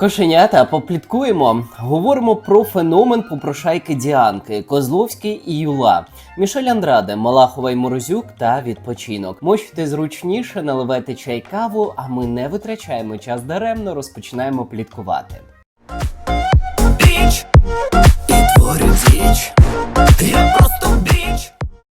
Кошенята, попліткуємо. Говоримо про феномен попрошайки Діанки, Козловський і Юла, Мішель Андраде, Малахова й Морозюк та відпочинок. Мочте зручніше, наливайте чай каву, а ми не витрачаємо час даремно, розпочинаємо пліткувати. Біч і діч. Я.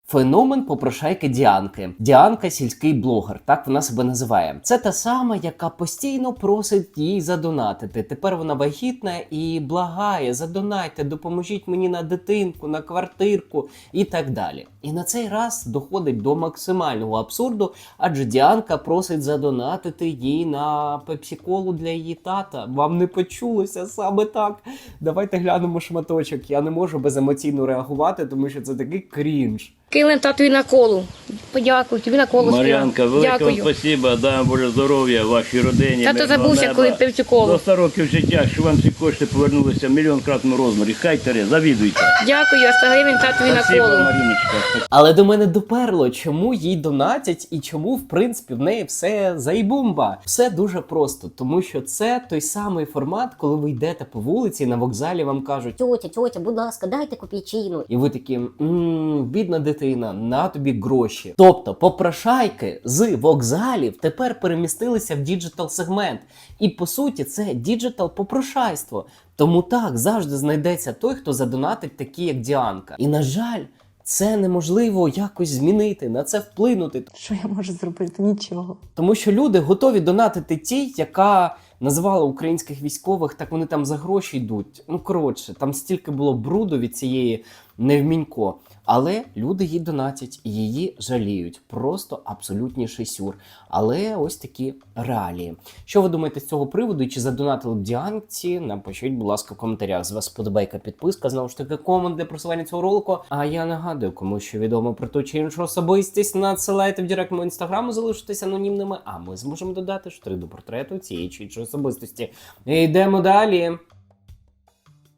Феномен попрошайки Діанки. Діанка сільський блогер, так вона себе називає. Це та сама, яка постійно просить їй задонатити. Тепер вона вагітна і благає: задонайте, допоможіть мені на дитинку, на квартирку і так далі. І на цей раз доходить до максимального абсурду, адже Діанка просить задонатити їй на пепсіколу для її тата. Вам не почулося саме так. Давайте глянемо шматочок. Я не можу беземоційно реагувати, тому що це такий крінж. Килим татові на колу. Подякую тобі на колу. Мар'янка, велике вам Дякую. спасибо, дай вам Боже здоров'я вашій родині. Тато забувся, коли пив цю колу. До 100 років життя, що вам ці кошти повернулися в мільйон кратному розмірі. Хай тере, завідуйте. Дякую, а 100 гривень татові на Спасибо, колу. Маріночка. Але до мене доперло, чому їй донатять і чому, в принципі, в неї все зайбумба. Все дуже просто, тому що це той самий формат, коли ви йдете по вулиці і на вокзалі вам кажуть. Тьотя, тьотя, будь ласка, дайте копійчину. І ви такі «М, бідна дитина, на тобі гроші. Тобто, попрошайки з вокзалів тепер перемістилися в діджитал сегмент. І по суті, це діджитал попрошайство. Тому так завжди знайдеться той, хто задонатить такі, як Діанка. І на жаль, це неможливо якось змінити, на це вплинути. Що я можу зробити? Нічого. Тому що люди готові донатити тій, яка називала українських військових, так вони там за гроші йдуть. Ну коротше, там стільки було бруду від цієї невмінько. Але люди її донатять її жаліють. Просто абсолютніший сюр. Але ось такі реалії. Що ви думаєте з цього приводу? Чи задонатили б Діанці? Напишіть, будь ласка, в коментарях. З вас подобайка, підписка, знову ж таки, комент для просування цього ролику. А я нагадую, кому що відомо про ту чи іншу особистість, надсилайте в директ мого інстаграму, залишитесь анонімними, а ми зможемо додати штри до портрету цієї чи іншої особистості. І йдемо далі.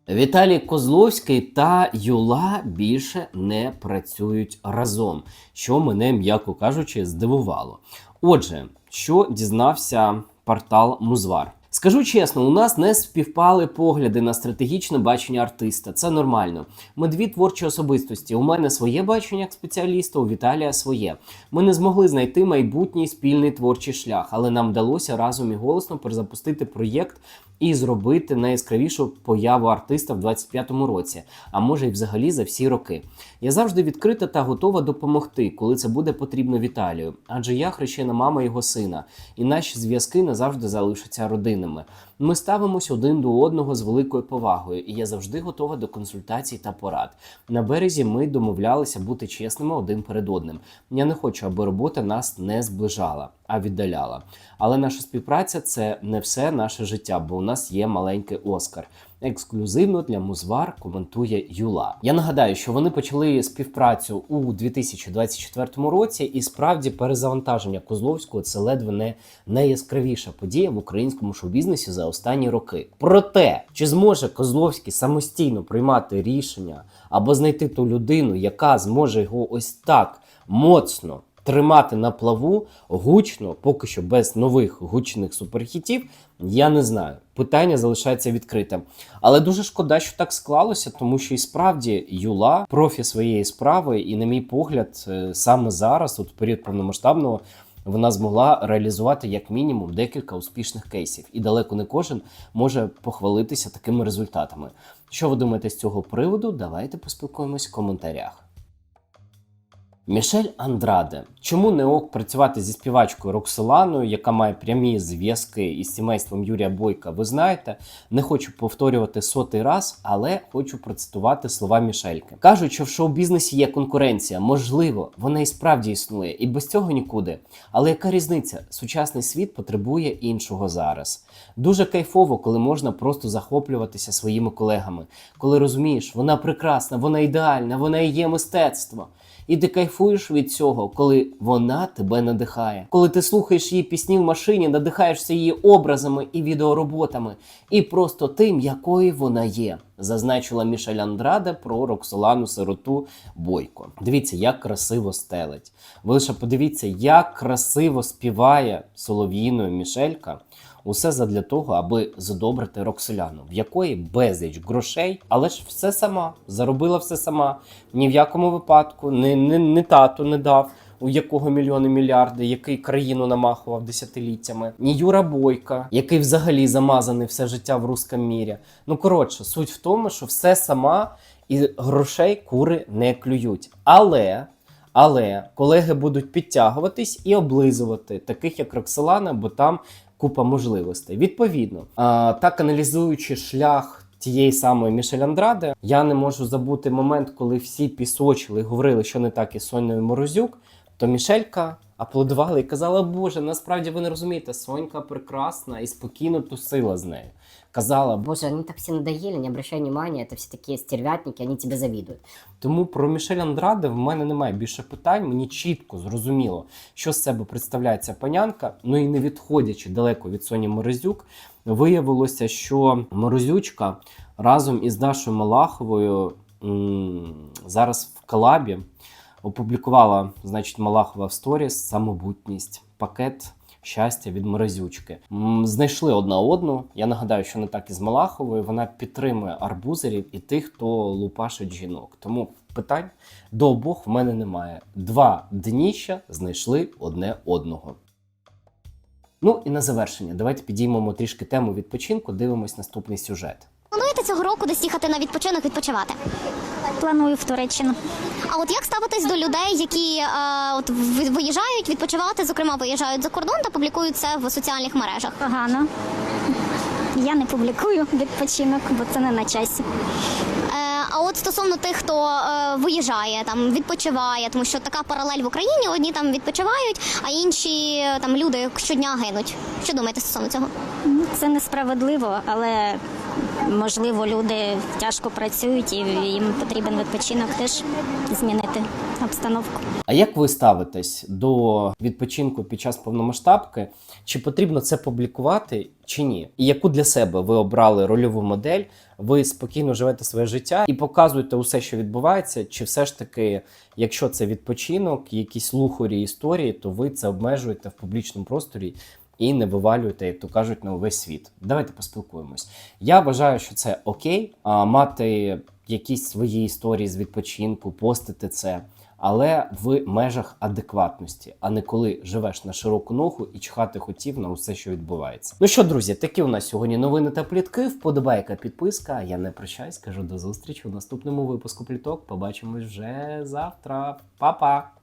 Віталій Козловський та Юла більше не працюють разом, що мене, м'яко кажучи, здивувало. Отже, що дізнався портал Музвар. Скажу чесно, у нас не співпали погляди на стратегічне бачення артиста. Це нормально. Ми дві творчі особистості. У мене своє бачення як спеціаліста, у Віталія своє. Ми не змогли знайти майбутній спільний творчий шлях, але нам вдалося разом і голосно перезапустити проєкт і зробити найяскравішу появу артиста в 25-му році, а може й взагалі за всі роки. Я завжди відкрита та готова допомогти, коли це буде потрібно Віталію, адже я хрещена мама його сина, і наші зв'язки назавжди залишаться родинними. Ми ставимось один до одного з великою повагою, і я завжди готова до консультацій та порад. На березі ми домовлялися бути чесними один перед одним. Я не хочу, аби робота нас не зближала, а віддаляла. Але наша співпраця це не все наше життя, бо у нас є маленький Оскар. Ексклюзивно для Музвар коментує Юла. Я нагадаю, що вони почали співпрацю у 2024 році, і справді перезавантаження Козловського це ледве не найяскравіша подія в українському шоу-бізнесі за останні роки. Проте, чи зможе Козловський самостійно приймати рішення або знайти ту людину, яка зможе його ось так моцно тримати на плаву гучно, поки що без нових гучних суперхітів, я не знаю. Питання залишається відкритим. Але дуже шкода, що так склалося, тому що і справді Юла профі своєї справи, і, на мій погляд, е, саме зараз, от період повномасштабного, вона змогла реалізувати як мінімум декілька успішних кейсів, і далеко не кожен може похвалитися такими результатами. Що ви думаєте з цього приводу? Давайте поспілкуємось в коментарях. Мішель Андраде. Чому не ок працювати зі співачкою Роксоланою, яка має прямі зв'язки із сімейством Юрія Бойка? Ви знаєте, не хочу повторювати сотий раз, але хочу процитувати слова Мішельки. Кажуть, що в шоу-бізнесі є конкуренція. Можливо, вона і справді існує, і без цього нікуди. Але яка різниця? Сучасний світ потребує іншого зараз. Дуже кайфово, коли можна просто захоплюватися своїми колегами, коли розумієш, вона прекрасна, вона ідеальна, вона і є мистецтво. І ти кайфуєш від цього, коли вона тебе надихає. Коли ти слухаєш її пісні в машині, надихаєшся її образами і відеороботами, і просто тим, якою вона є. Зазначила Мішель Андраде про Роксолану сироту Бойко. Дивіться, як красиво стелить. Ви лише подивіться, як красиво співає солов'їною Мішелька. Усе задля того, аби задобрити Роксоляну, в якої безліч грошей, але ж все сама заробила все сама. Ні в якому випадку, ні, ні, ні тату не дав. У якого мільйони мільярди, який країну намахував десятиліттями, ні Юра Бойка, який взагалі замазаний все життя в русском мірі. Ну коротше, суть в тому, що все сама і грошей кури не клюють. Але але колеги будуть підтягуватись і облизувати таких як Роксолана, бо там купа можливостей. Відповідно, так аналізуючи шлях. Тієї самої Мішель Андраде, я не можу забути момент, коли всі пісочили говорили, що не так із Сонею Морозюк, то Мішелька аплодувала і казала: Боже, насправді ви не розумієте, Сонька прекрасна і спокійно тусила з нею. Казала, Боже, они так все надоели, не обращай внимания, это все такие стервятники, они тебе завидуют. Тому про Мішель Андраде в мене немає більше питань. Мені чітко зрозуміло, що з себе представляє ця панянка. Ну і не відходячи далеко від Соні Морозюк, виявилося, що Морозючка разом із Дашою Малаховою м, зараз в колабі опублікувала, значить, Малахова в сторіс самобутність, пакет. Щастя від морозючки знайшли одна одну. Я нагадаю, що не так і з Малаховою. Вона підтримує арбузерів і тих, хто лупашить жінок. Тому питань до обох в мене немає. Два дніща знайшли одне одного. Ну і на завершення, давайте підіймемо трішки тему відпочинку. Дивимось наступний сюжет. Плануєте цього року десь їхати на відпочинок відпочивати? Планую в Туреччину. А от як ставитись до людей, які е, от ви- виїжджають відпочивати, зокрема виїжджають за кордон та публікують це в соціальних мережах? Погано. Я не публікую відпочинок, бо це не на часі. Е, а от стосовно тих, хто е, виїжджає, там відпочиває, тому що така паралель в Україні: одні там відпочивають, а інші е, там люди щодня гинуть. Що думаєте стосовно цього? Ну, Це несправедливо, але можливо люди тяжко працюють і їм потрібен відпочинок теж змінити обстановку. А як ви ставитесь до відпочинку під час повномасштабки? Чи потрібно це публікувати, чи ні? І яку для себе ви обрали рольову модель? Ви спокійно живете своє життя і показуєте усе, що відбувається? Чи все ж таки, якщо це відпочинок, якісь лухорі історії, то ви це обмежуєте в публічному просторі? І не вивалюєте, як то кажуть, на увесь світ. Давайте поспілкуємось. Я вважаю, що це окей, а мати якісь свої історії з відпочинку, постити це але в межах адекватності, а не коли живеш на широку ногу і чхати хотів на усе, що відбувається. Ну що, друзі, такі у нас сьогодні новини та плітки. Вподобайка, підписка. Я не прощаюсь, кажу до зустрічі у наступному випуску пліток. Побачимось вже завтра. Па-па!